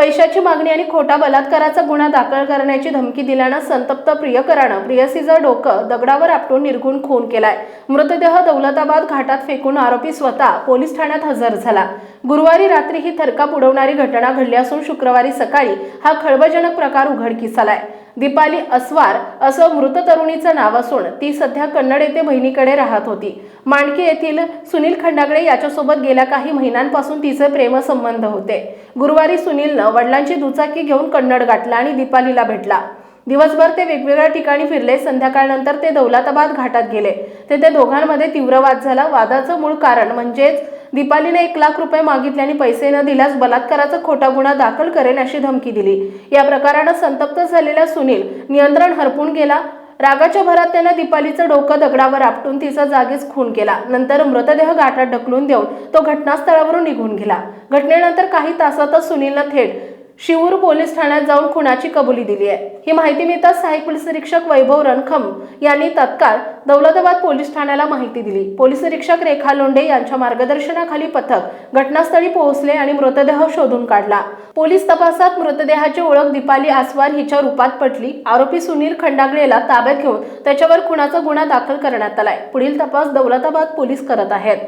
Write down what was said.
पैशाची मागणी आणि खोटा बलात्काराचा गुन्हा दाखल करण्याची धमकी दिल्यानं संतप्त प्रियकरानं प्रियसीचं डोकं दगडावर आपटून निर्घुण खून केलाय. मृतदेह दौलताबाद घाटात फेकून आरोपी स्वतः पोलीस ठाण्यात हजर झाला. गुरुवारी रात्री ही थरकाप उडवणारी घटना घडली असून शुक्रवारी सकाळी हा खळबळजनक प्रकार उघडकीस आलाय. दीपाली अस्वार असं मृत तरुणीचं नाव असून ती सध्या कन्नड येथे बहिणीकडे राहत होती. मांडकी येथील सुनील खंडागळे याच्यासोबत गेल्या काही महिन्यांपासून तिचे प्रेमसंबंध होते. गुरुवारी सुनीलनं वडिलांची दुचाकी घेऊन कन्नड गाठला आणि दीपालीला भेटला. दिवसभर ते वेगवेगळ्या ठिकाणी फिरले. संध्याकाळनंतर ते दौलताबाद घाटात गेले. तेथे दोघांमध्ये तीव्र वाद झाला. वादाचं मूळ कारण म्हणजेच दीपालीने एक लाख रुपये मागितले आणि पैसे न दिल्यास बलात्काराचा खोटा गुन्हा दाखल करेन अशी धमकी दिली. या प्रकारानं संतप्त झालेला सुनील नियंत्रण हरपून गेला. रागाच्या भरात त्यानं दीपालीचं डोकं दगडावर आपटून तिचा जागीच खून केला. नंतर मृतदेह गाठात ढकलून देऊन तो घटनास्थळावरून निघून गेला. घटनेनंतर काही तासातच सुनीलनं थेट शिवूर पोलीस ठाण्यात जाऊन खुनाची कबुली दिली आहे. ही माहिती मिळताच सहाय्यक पोलीस निरीक्षक वैभव रणखम यांनी तत्काळ दौलताबाद पोलीस ठाण्याला माहिती दिली. पोलीस निरीक्षक रेखा लोंढे यांच्या मार्गदर्शनाखाली पथक घटनास्थळी पोहोचले आणि मृतदेह शोधून काढला. पोलीस तपासात मृतदेहाची ओळख दीपाली आसवार हिच्या रूपात पटली. आरोपी सुनील खंडागळेला ताब्यात घेऊन त्याच्यावर खुनाचा गुन्हा दाखल करण्यात आलाय. पुढील तपास दौलताबाद पोलीस करत आहेत.